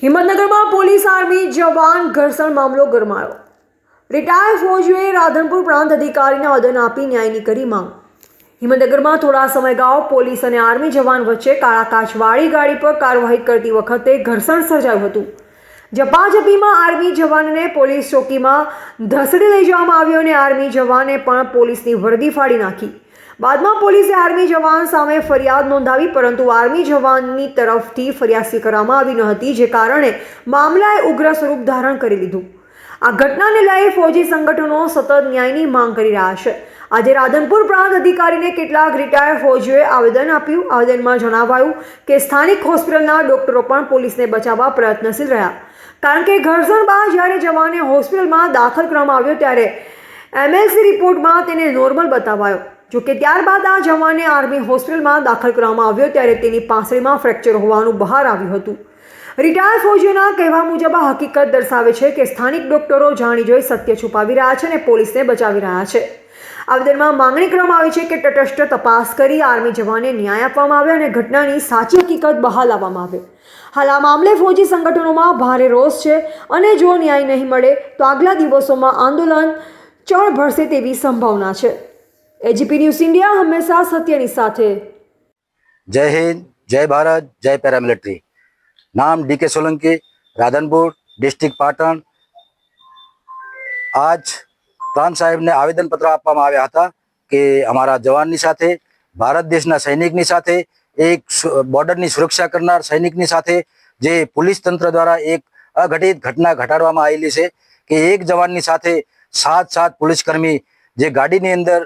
હિંમતનગરમાં police army જવાન ઘર્ષણ મામલો ગરમાયો. Retired ફૌજીઓએ Radhanpur પ્રાંત અધિકારીને આદન આપી ન્યાયની કરી માંગ. હિંમતનગરમાં થોડા સમય અગાઉ પોલીસ અને આર્મી જવાન વચ્ચે કાળા કાચવાળી ગાડી પર કાર્યવાહી કરતી વખતે ઘર્ષણ સર્જાયું હતું. ઝપાઝપીમાં આર્મી જવાનને પોલીસ ચોકીમાં ધસડી લઈ જવામાં આવ્યો અને આર્મી જવાને પણ પોલીસની વર્દી ફાડી નાખી. બાદમાં પોલીસે આર્મી જવાન સામે ફરિયાદ નોંધાવી, પરંતુ આર્મી જવાનની તરફથી ફરિયાદ સ્વીકારવામાં આવી ન હતી, જે કારણે મામલાએ ઉગ્ર સ્વરૂપ ધારણ કરી લીધું. આ ઘટનાને લઈ ફૌજી સંગઠનો સતત ન્યાયની માંગ કરી રહ્યા છે. આજે રાધનપુર પ્રાંત અધિકારીને કેટલાક રિટાયર્ડ ફોજીઓએ આવેદન આપ્યું. આવેદનમાં જણાવાયું કે સ્થાનિક હોસ્પિટલના ડોક્ટરો પણ પોલીસને બચાવવા પ્રયત્નશીલ રહ્યા. કારણ કે ઘર્ષણ બાદ જ્યારે જવાને હોસ્પિટલમાં દાખલ કરવામાં આવ્યો, ત્યારે એમએલસી રિપોર્ટમાં તેને નોર્મલ બતાવાયો. જોકે ત્યારબાદ આ જવાને આર્મી હોસ્પિટલમાં દાખલ કરવામાં આવ્યો ત્યારે તેની પાસળીમાં ફ્રેક્ચર હોવાનું બહાર આવ્યું હતું. રિટાયર ફોજીઓના કહેવા મુજબ આ હકીકત દર્શાવે છે કે સ્થાનિક ડોક્ટરો જાણી જોઈ સત્ય છુપાવી રહ્યા છે અને પોલીસને બચાવી રહ્યા છે. આવેદનમાં માંગણી કરવામાં આવી છે કે તટસ્થ તપાસ કરી આર્મી જવાનને ન્યાય આપવામાં આવે અને ઘટનાની સાચી હકીકત બહાર લાવવામાં આવે. હાલ આ મામલે ફૌજી સંગઠનોમાં ભારે રોષ છે અને જો ન્યાય નહીં મળે તો આગલા દિવસોમાં આંદોલન ચળ ભરશે તેવી સંભાવના છે. એજીપી ન્યૂઝ ઇન્ડિયા હંમેશા સત્યની સાથે. જય હિન્દ, જય ભારત, જય પેરામિલિટરી. નામ D K Solanki, Radhanpur, district Patan. આજ રામ સાહેબને આવેદનપત્ર આપવામાં આવ્યા હતા કે અમારા જવાનની સાથે, ભારત દેશના સૈનિકની સાથે, એક બોર્ડરની સુરક્ષા કરનાર સૈનિકની સાથે જે પોલીસ તંત્ર દ્વારા એક અઘટિત ઘટના ઘટાડવામાં આવેલી છે કે એક જવાનની સાથે સાત સાત પોલીસકર્મી જે ગાડીની અંદર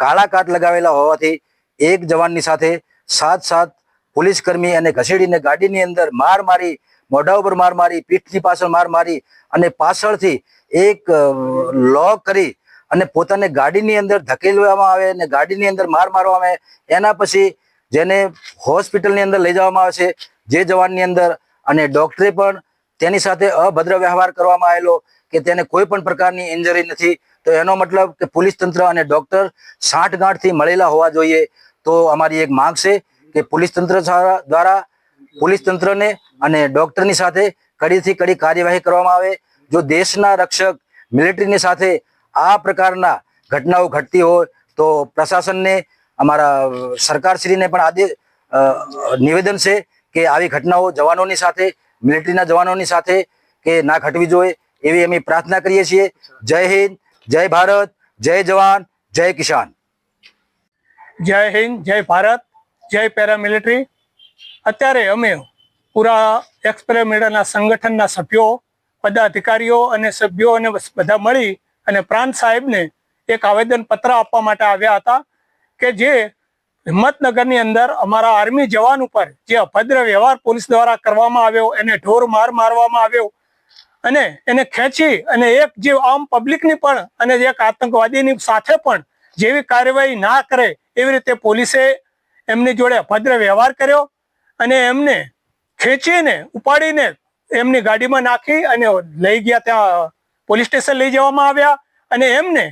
કાળા કાટ લગાવેલા હોવાથી એક જવાનની સાથે સાત સાત પોલીસકર્મી અને ઘસેડીને ગાડીની અંદર માર મારી, મોઢા ઉપર માર મારી, પીઠની પાછળ માર મારી અને પાછળથી એક લોક કરી અને પોતાને ગાડીની અંદર ધકેલવામાં આવે અને ગાડીની અંદર માર મારવામાં આવે. એના પછી જેને હોસ્પિટલની અંદર લઈ જવામાં આવે છે, જે જવાનની અંદર અને ડૉક્ટરે પણ તેની સાથે અભદ્ર વ્યવહાર કરવામાં આવેલો કે તેને કોઈ પણ પ્રકારની ઇન્જરી નથી. તો એનો મતલબ કે પોલીસ તંત્ર અને ડોક્ટર સાંઠગાંઠથી મળેલા હોવા જોઈએ. તો અમારી એક માંગ છે કે પોલીસ તંત્ર દ્વારા પોલીસ તંત્રને અને ડોક્ટરની સાથે કડીથી કડી કાર્યવાહી કરવામાં આવે. જો દેશના રક્ષક મિલિટરીની સાથે આ પ્રકારના ઘટનાઓ ઘટતી હોય, તો પ્રશાસનને, અમારા સરકારશ્રીને પણ આદેશ નિવેદન છે કે આવી ઘટનાઓ જવાનોની સાથે, મિલિટરીના જવાનોની સાથે કે ના ઘટવી જોઈએ એવી અમે પ્રાર્થના કરીએ છીએ. જય હિન્દ. જય ભારત, જય જવાન, જય કિસાન. જય હિન્દ, જય ભારત, જય પેરામિલિટરી. અત્યારે અમે પૂરા એક્સપેરામિટરના સંગઠનના સભ્યો, પદાધિકારીઓ અને સભ્યો અને બધા મળી અને પ્રાંત સાહેબને એક આવેદન પત્ર આપવા માટે આવ્યા હતા કે જે હિંમતનગરની અંદર અમારા આર્મી જવાન ઉપર જે અભદ્ર વ્યવહાર પોલીસ દ્વારા કરવામાં આવ્યો, એને ઢોર માર મારવામાં આવ્યો અને એને ખેંચી અને એક જે આમ પબ્લિકની પણ અને એક આતંકવાદીની સાથે પણ જેવી કાર્યવાહી ના કરે એવી રીતે પોલીસે એમની જોડે અભદ્ર વ્યવહાર કર્યો અને એમને ખેંચીને, ઉપાડીને એમની ગાડીમાં નાખી અને લઈ ગયા ત્યાં પોલીસ સ્ટેશન લઈ જવામાં આવ્યા અને એમને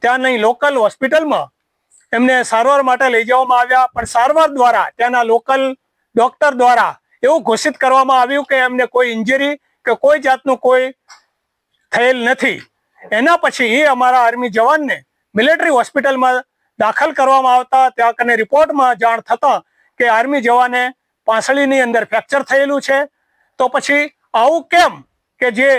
ત્યાંની લોકલ હોસ્પિટલમાં એમને સારવાર માટે લઈ જવામાં આવ્યા. પણ સારવાર દ્વારા ત્યાંના લોકલ ડોક્ટર દ્વારા એવું ઘોષિત કરવામાં આવ્યું કે એમને કોઈ ઇન્જરી કે કોઈ જાતનું કોઈ થયેલ નથી. એના પછી એ અમારા આર્મી જવાનને મિલિટરી હોસ્પિટલમાં દાખલ કરવામાં આવતા, ત્યાં કને રિપોર્ટમાં જાણ થતા કે આર્મી જવાને પાંસળીની અંદર ફ્રેક્ચર થયેલું છે. તો પછી આવું કેમ કે જે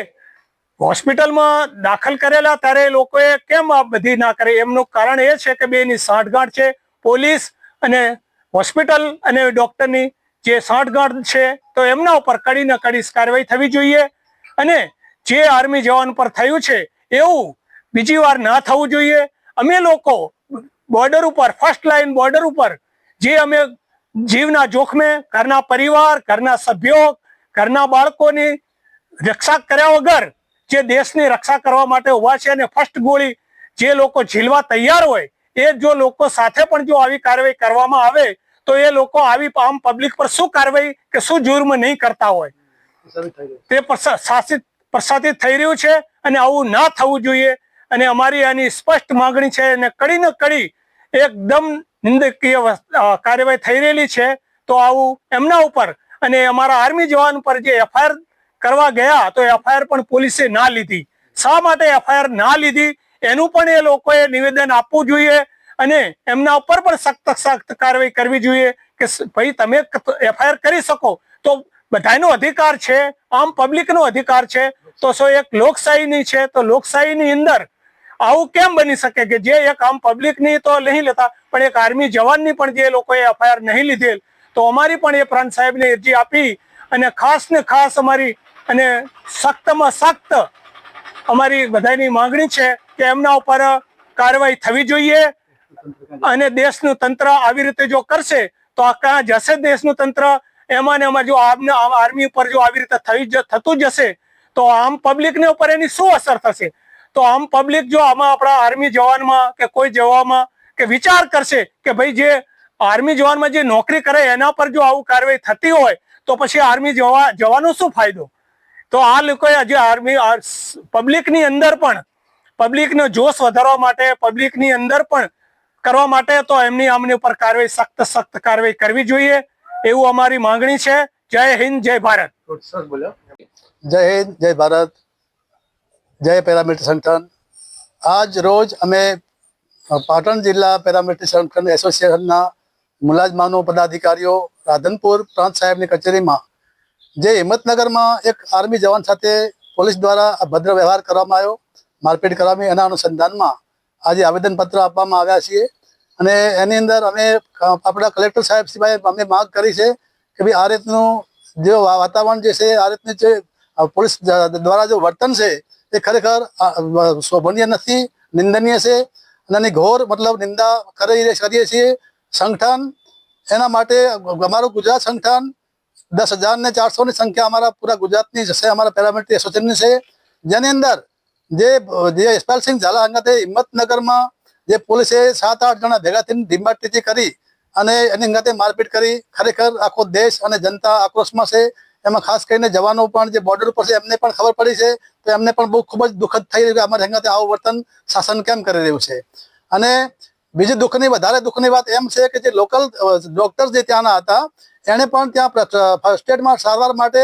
હોસ્પિટલમાં દાખલ કરેલા ત્યારે લોકોએ કેમ આ બધી ના કરી? એમનું કારણ એ છે કે બેની સાંઠગાંઠ છે. પોલીસ અને હોસ્પિટલ અને ડોક્ટરની જે સાંઠગાંઠ છે, તો એમના ઉપર કડીને કડી કાર્યવાહી થવી જોઈએ. અને જે આર્મી જવાન પર થયું છે, એવું બીજી વાર ના થવું જોઈએ. અમે લોકો બોર્ડર ઉપર, ફર્સ્ટ લાઈન બોર્ડર ઉપર, જે અમે જીવના જોખમે ઘરના પરિવાર, ઘરના સભ્યો, ઘરના બાળકોની રક્ષા કર્યા વગર જે દેશની રક્ષા કરવા માટે ઊભા છે અને ફર્સ્ટ ગોળી જે લોકો ઝીલવા તૈયાર હોય, એ જો લોકો સાથે પણ જો આવી કાર્યવાહી કરવામાં આવે તો એ લોકો આવી આમ પબ્લિક પર શું કાર્યવાહી કે શું જુર્મ નહીં કરતા હોય? તે શાસિત, પ્રસાદિત થઈ રહ્યું છે અને આવું ના થવું જોઈએ. અને અમારી આની સ્પષ્ટ માંગણી છે અને કડી ને કડી એકદમ નિંદકીય કાર્યવાહી થઈ રહેલી છે. તો આવું એમના ઉપર અને અમારા આર્મી જવાન પર જે એફઆઈઆર કરવા ગયા તો એફઆઈઆર પણ પોલીસે ના લીધી. શા માટે એફઆઈઆર ના લીધી? એનું પણ એ લોકોએ નિવેદન આપવું જોઈએ. અને એમના ઉપર પણ સખ્ત સખ્ત કાર્યવાહી કરવી જોઈએ કે ભાઈ, તમે એફઆઈઆર કરી શકો. તો બધાનો અધિકાર છે, આમ પબ્લિકનો અધિકાર છે, તો શું એક લોકશાહીની છે, તો લોકશાહીની અંદર આવું કેમ બની શકે કે જે એક આમ પબ્લિકની તો નહીં લેતા, પણ એક આર્મી જવાનની પણ જે લોકોએ એફઆઈઆર નહીં લીધેલ, તો અમારી પણ એ પ્રાંત સાહેબને અરજી આપી અને ખાસ ને ખાસ અમારી અને સખ્તમાં સખ્ત અમારી બધાની માંગણી છે કે એમના ઉપર કાર્યવાહી થવી જોઈએ અને દેશનું તંત્ર આવી રીતે જો કરશે, તો આ ક્યાં જશે દેશનું તંત્ર? એમાં ને એમાં જો આર્મી ઉપર જો આવી રીતે થઈ થતું જશે, તો આમ પબ્લિકને ઉપર એની શું અસર થશે? તો આમ પબ્લિક જો આમાં આપણા આર્મી જવાનમાં કે કોઈ જવામાં કે વિચાર કરશે કે ભાઈ જે આર્મી જવાનમાં જે નોકરી કરે એના પર જો આવું કાર્યવાહી થતી હોય, તો પછી આર્મી જવા જવાનો શું ફાયદો? તો આ લોકોએ આજે આર્મી પબ્લિકની અંદર પણ પબ્લિકનો જોશ વધારવા માટે પબ્લિકની અંદર પણ કરવા માટે તો એમની આમની ઉપર કાર્યવાહી સખ્ત સખ્ત કાર્યવાહી કરવી જોઈએ એવું અમારી માંગણી છે. જય હિન્દ જય ભારત. જય હિન્દ જય ભારત. જય પેરામિલિટરી સંગઠન. આજ રોજ અમે પાટણ જિલ્લા પેરામિલિટરી સંગઠન એસોસિએશનના મુલાજમાનો પદાધિકારીઓ રાધનપુર પ્રાંત સાહેબની કચેરીમાં જે હિંમતનગરમાં એક આર્મી જવાન સાથે પોલીસ દ્વારા અભદ્ર વ્યવહાર કરવામાં આવ્યો મારપીટ કરવાની એના અનુસંધાનમાં આજે આવેદનપત્ર આપવામાં આવ્યા છીએ. અને એની અંદર અમે આપણા કલેક્ટર સાહેબ સિવાય અમે માંગ કરી છે કે ભાઈ આ રીતનું જે વાતાવરણ જે છે, આ રીતની જે પોલીસ દ્વારા જે વર્તન છે, એ ખરેખર શોભનીય નથી, નિંદનીય છે. અને એની ઘોર મતલબ નિંદા કરી કરીએ છીએ. સંગઠન, એના માટે અમારું ગુજરાત સંગઠન દસ હજાર ને ચારસો ની સંખ્યા અમારા પૂરા ગુજરાતની છે, અમારા પેરામિલિટરી એસોસિએશનની છે. જેની અંદર જે જે યશપાલસિંહ ઝાલા અંગતે હિંમતનગરમાં જે પોલીસે સાત આઠ જણા ભેગા થઈને ઢીંબાટીથી કરી અને એની અંગતે મારપીટ કરી. ખરેખર આખો દેશ અને જનતા આક્રોશમાં છે. એમાં ખાસ કરીને જવાનો પણ જે બોર્ડર ઉપર છે, એમને પણ ખબર પડી છે. તો એમને પણ બહુ ખૂબ જ દુઃખદ થઈ રહ્યું કે અમારી અંગતે આવું વર્તન શાસન કેમ કરી રહ્યું છે? અને બીજી દુઃખની, વધારે દુઃખની વાત એમ છે કે જે લોકલ ડોક્ટર જે ત્યાંના હતા, એણે પણ ત્યાં ફર્સ્ટ એડમાં સારવાર માટે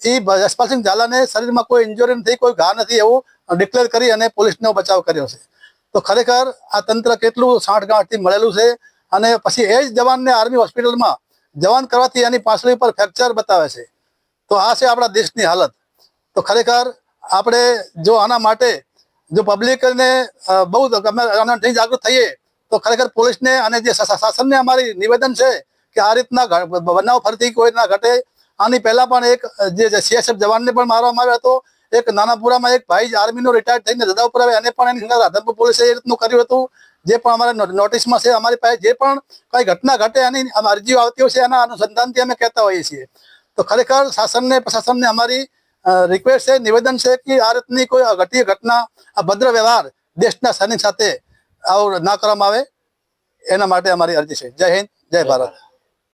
એ યશપાલસિંહ ઝાલાને શરીરમાં કોઈ ઇન્જુરી નથી, કોઈ ઘા નથી એવું ડિક્લેર કરી અને પોલીસનો બચાવ કર્યો છે. તો ખરેખર આ તંત્ર કેટલું સાંઠગાંઠથી મળેલું છે અને પછી એ જ જવાનને આર્મી હોસ્પિટલમાં જવાન કરવાથી એની પાસળી પર ફ્રેક્ચર બતાવે છે. તો આ છે આપણા દેશની હાલત. તો ખરેખર આપણે જો આના માટે જો પબ્લિકને બહુ ગમે નહીં જાગૃત થઈએ, તો ખરેખર પોલીસને અને જે શાસનને અમારી નિવેદન છે કે આ રીતના બનાવ ફરીથી કોઈ ના ઘટે. આની પહેલા પણ એક જે સીએસએફ જવાનને પણ મારવામાં આવ્યો હતો. એક નાનાપુરામાં એક ભાઈ આર્મીનો રિટાયર થઈને રજા ઉપર આવે અને પણ એની રાધનપુર પોલીસે એ રીતનું કર્યું હતું. જે પણ અમારે નોટિસમાં છે, અમારી પાસે જે પણ કઈ ઘટના ઘટે એની અરજીઓ આવતી હોય છે, એના અનુસંધાનથી અમે કહેતા હોઈએ છીએ. તો ખરેખર શાસનને, પ્રશાસનને અમારી રિક્વેસ્ટ છે, નિવેદન છે કે આ રીતની કોઈ અઘટીય ઘટના ભદ્ર વ્યવહાર દેશના સૈનિક સાથે આવું ના કરવામાં આવે. એના માટે અમારી અરજી છે. જય હિન્દ, જય ભારત.